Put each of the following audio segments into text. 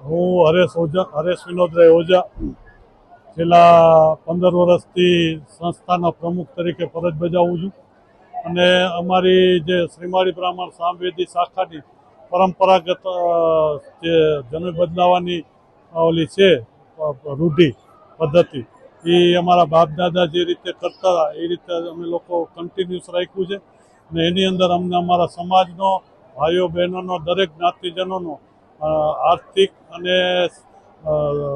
હું હરેશ ઓઝા, હરેશ વિનોદરાય ઓઝા, છેલ્લા પંદર વર્ષથી સંસ્થાના પ્રમુખ તરીકે ફરજ બજાવું છું. અને અમારી જે શ્રીમાળી બ્રાહ્મણ સામવેદી શાખાની પરંપરાગત જે જન્મ બદલાવાની ઓલી છે રૂઢિ, પદ્ધતિ, એ અમારા બાપ દાદા જે રીતે કરતા હતા, એ રીતે અમે લોકો કન્ટિન્યુઅસ રાખ્યું છે. અને એની અંદર અમને અમારા સમાજનો, ભાઈઓ બહેનોનો, દરેક જ્ઞાતિજનોનો આર્થિક અને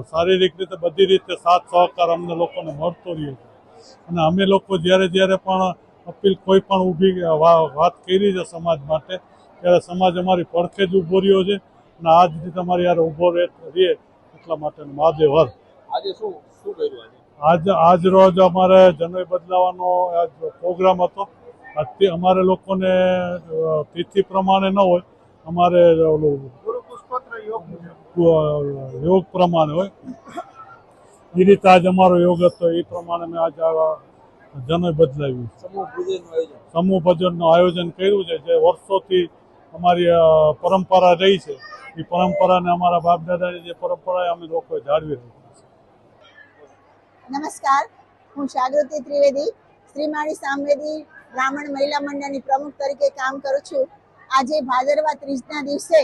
શારીરિક રીતે બધી રીતે સાથ સહકાર અમને લોકોને મળતો રહ્યો છે. અને અમે લોકો જ્યારે જ્યારે પણ અપીલ કોઈ પણ ઊભી વાત કરી છે સમાજ માટે ત્યારે સમાજ અમારી પડખે જ ઊભો રહ્યો છે અને આજ રીતે અમારી યાર ઊભો રહે એટલા માટે મહાદેવ હર આજે શું શું કર્યું આજ? આજે રોજ અમારે જનોય બદલાવાનો આજ પ્રોગ્રામ હતો. આજથી અમારે લોકોને તિથિ પ્રમાણે ન હોય અમારે ઓલું યોગ પ્રમાણે હોય. એ રીતે આજ અમારો યોગ હતો એ પ્રમાણે મેં આજ જનય બદલાવ્યું. સમૂહ ભજનનું આયોજન. કર્યું છે જે વર્ષોથી અમારી પરંપરા રહી છે. એ પરંપરાને અમારા બાપ દાદાની જે પરંપરા અમે લોકોએ જાળવી રાખી છે. નમસ્કાર. હું જાગૃતિ ત્રિવેદી શ્રીમાળી સામવેદી બ્રાહ્મણ મહિલા મંડળની પ્રમુખ તરીકે કામ કરું છું. આજે ભાદરવા ત્રીજના દિવસે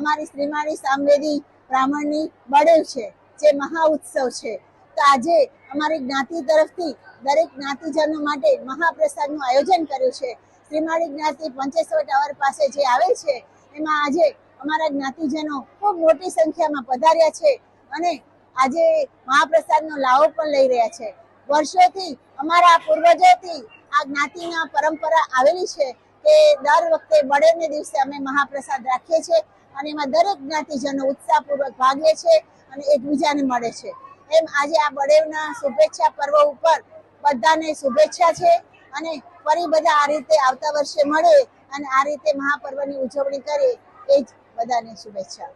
અમારી શ્રીમાની સામવેદી બ્રાહ્મણની બળેવ છે, જે મહા ઉત્સવ છે. તો આજે અમારી જ્ઞાતિ તરફથી દરેક જ્ઞાતિજનો માટે મહાપ્રસાદનું આયોજન કર્યું છે. શ્રીમાળી જ્ઞાતિ પંચેશ્વર ટાવર પાસે જે આવે છે, એમાં આજે અમારા જ્ઞાતિજનો ખૂબ મોટી સંખ્યામાં પધાર્યા છે અને આજે મહાપ્રસાદનો લાવો પણ લઈ રહ્યા છે. વર્ષોથી અમારા પૂર્વજોથી આ જ્ઞાતિના પરંપરા આવેલી છે. કે દર વખતે બળેને દિવસે અમે મહાપ્રસાદ રાખીએ છીએ અને એમાં દરેક જ્ઞાતિજનો ઉત્સાહપૂર્વક ભાગ લે છે અને એકબીજાને મળે છે. એમ આજે આ બળેવના શુભેચ્છા પર્વ ઉપર બધાને શુભેચ્છા છે અને ફરી બધા આ રીતે આવતા વર્ષે મળે અને આ રીતે મહાપર્વની ઉજવણી કરે, એ જ બધાને શુભેચ્છા.